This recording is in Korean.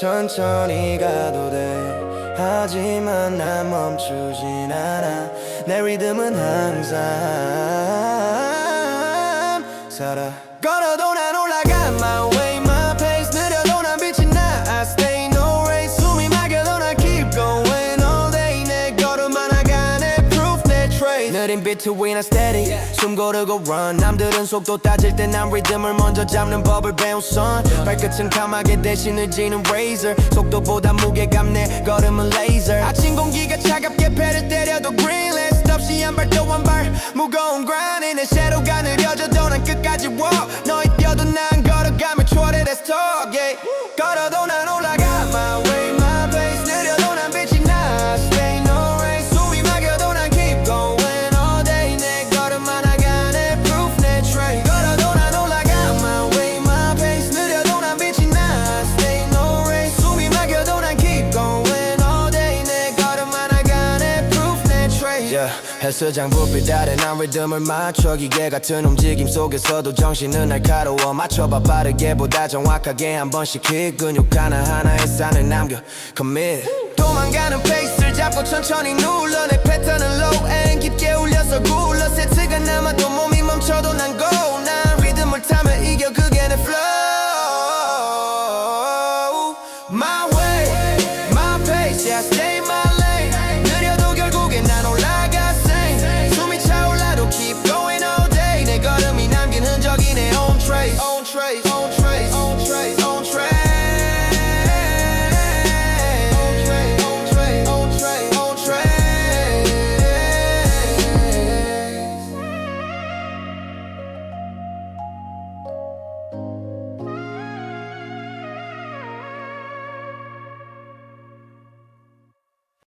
천천히 가도 돼. 하지만 난 멈추진 않아. 내 리듬은 항상 살아. 걸어도 난 올라가 my way 느린 비트 위나 steady 숨 고르고 run. 남들은 속도 따질 때 난 리듬을 먼저 잡는 법을 배운 son. 발끝은 감하게 대신 의지는 razor. 속도보다 무게감 내 걸음은 laser. 아침 공기가 차갑게 배를 때려도 green let's stop 시한발또 한발. 무거운 grind 내 섀도우가 느려져도 난 끝까지 walk. 너의 뛰어도 난 걸어가며 초월해 let's talk yeah. 걸어도 난 올라가 yeah. 헬스장 부비다래 난 리듬을 맞춰. 기계 같은 움직임 속에서도 정신은 날카로워. 맞춰봐. 빠르게보다 정확하게 한 번씩 히 근육 하나하나의 산을 남겨. Commit. 도망가는 페이스를 잡고 천천히 눌러. 내 패턴은 low end 깊게 울려서 굴러. 세트가 남아도 몸이 멈춰도 난 go. 난 리듬을 타면 이겨. 그게 내 flow. My right.